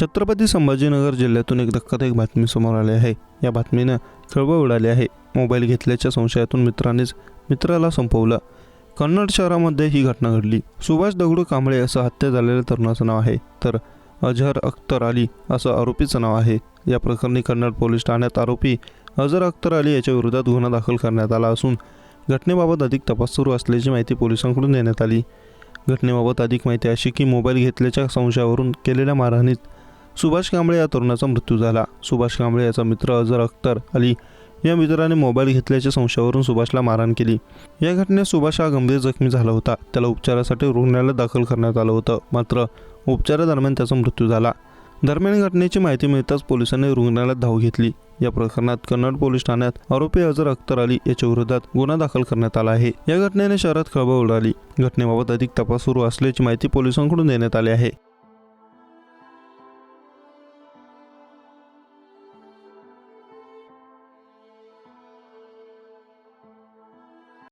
छत्रपती संभाजीनगर जिल्ह्यातून एक धक्कादायक बातमी समोर आली आहे. या बातमीनं खळबळ उडाली आहे. मोबाईल घेतल्याच्या संशयातून मित्रानेच मित्राला संपवलं. कन्नड शहरामध्ये ही घटना घडली. सुभाष दगडू कांबळे असं हत्या झालेल्या तरुणाचं नाव आहे. तर अजहर अख्तर अली असं आरोपीचं नाव आहे. या प्रकरणी कन्नड पोलीस ठाण्यात आरोपी अजहर अख्तर अली याच्या विरोधात गुन्हा दाखल करण्यात आला असून घटनेबाबत अधिक तपास सुरू असल्याची माहिती पोलिसांकडून देण्यात आली. घटनेबाबत अधिक माहिती अशी की मोबाईल घेतल्याच्या संशयावरून केलेल्या मारहाणीत सुभाष कांबळे या तरुणाचा मृत्यू झाला. सुभाष कांबळे याचा मित्र अजहर अख्तर अली या मित्राने मोबाईल घेतल्याच्या संशयावरून सुभाषला मारहाण केली. या घटनेत सुभाष हा गंभीर जखमी झाला होता. त्याला उपचारासाठी रुग्णालयात दाखल करण्यात आलं होतं. मात्र उपचारादरम्यान त्याचा मृत्यू झाला. दरम्यान घटनेची माहिती मिळताच पोलिसांनी रुग्णालयात धाव घेतली. या प्रकरणात कन्नड पोलीस ठाण्यात आरोपी अजहर अख्तर अली याच्या विरोधात गुन्हा दाखल करण्यात आला आहे. या घटनेने शहरात खळबळ उडाली. घटनेबाबत अधिक तपास सुरू असल्याची माहिती पोलिसांकडून देण्यात आली आहे.